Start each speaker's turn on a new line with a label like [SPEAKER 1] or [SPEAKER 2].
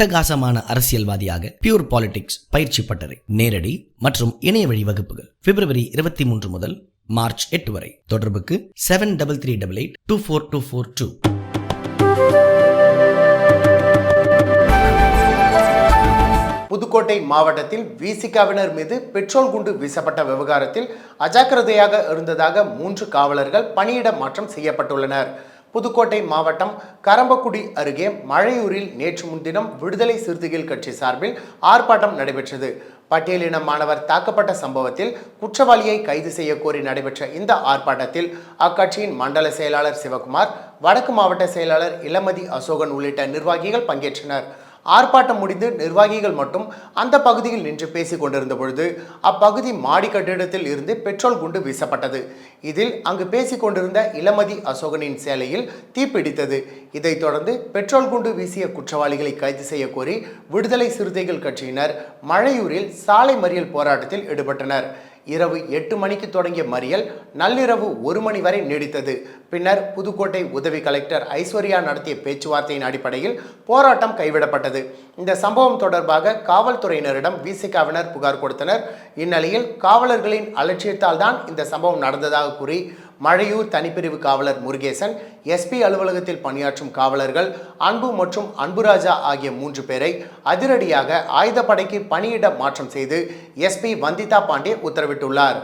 [SPEAKER 1] அட்டகாசமான அரசியல்வாதியாக pure politics பயிற்சி பட்டறை நேரடி மற்றும் இணைய வழி வகுப்புகள் பிப்ரவரி இருபத்தி மூன்று முதல் மார்ச் எட்டு வரை. தொடர்புக்கு seven double three double eight two four two four two
[SPEAKER 2] Pudukkottai மாவட்டத்தில் விசிகாவினர் மீது பெட்ரோல் குண்டு வீசப்பட்ட விவகாரத்தில் அஜாக்கிரதையாக இருந்ததாக மூன்று காவலர்கள் பணியிட மாற்றம் செய்யப்பட்டுள்ளனர். புதுக்கோட்டை மாவட்டம் கரம்பக்குடி அருகே மழையூரில் நேற்று முன்தினம் விடுதலை சிறுத்தைகள் கட்சி சார்பில் ஆர்ப்பாட்டம் நடைபெற்றது. பட்டியலின மாணவர் தாக்கப்பட்ட சம்பவத்தில் குற்றவாளியை கைது செய்ய கோரி நடைபெற்ற இந்த ஆர்ப்பாட்டத்தில் அக்கட்சியின் மண்டல செயலாளர் சிவகுமார் வடக்கு மாவட்ட செயலாளர் இளமதி அசோகன் உள்ளிட்ட நிர்வாகிகள் பங்கேற்றனர். ஆர்ப்பாட்டம் முடிந்து நிர்வாகிகள் மட்டும் அந்த பகுதியில் நின்று பேசிக் கொண்டிருந்த பொழுது அப்பகுதி மாடி கட்டிடத்தில் இருந்து பெட்ரோல் குண்டு வீசப்பட்டது. இதில் அங்கு பேசிக் கொண்டிருந்த இளமதி அசோகனின் சேலையில் தீப்பிடித்தது இதைத் தொடர்ந்து பெட்ரோல் குண்டு வீசிய குற்றவாளிகளை கைது செய்ய கோரி விடுதலை சிறுத்தைகள் கட்சியினர் மழையூரில் சாலை மறியல் போராட்டத்தில் ஈடுபட்டனர். இரவு எட்டு மணிக்கு தொடங்கிய மறியல் நள்ளிரவு ஒரு மணி வரை நீடித்தது. பின்னர் புதுக்கோட்டை உதவி கலெக்டர் ஐஸ்வர்யா நடத்திய பேச்சுவார்த்தையின் அடிப்படையில் போராட்டம் கைவிடப்பட்டது. இந்த சம்பவம் தொடர்பாக காவல்துறையினரிடம் விசிகாவினர் புகார் கொடுத்தனர். இந்நிலையில் காவலர்களின் அலட்சியத்தால் தான் இந்த சம்பவம் நடந்ததாக கூறி மழையூர் தனிப்பிரிவு காவலர் முருகேசன் எஸ்பி அலுவலகத்தில் பணியாற்றும் காவலர்கள் அன்பு மற்றும் அன்புராஜா ஆகிய மூன்று பேரை அதிரடியாக ஆயுதப்படைக்கு பணியிட மாற்றம் செய்து எஸ்பி வந்திதா பாண்டே உத்தரவிட்டுள்ளார்.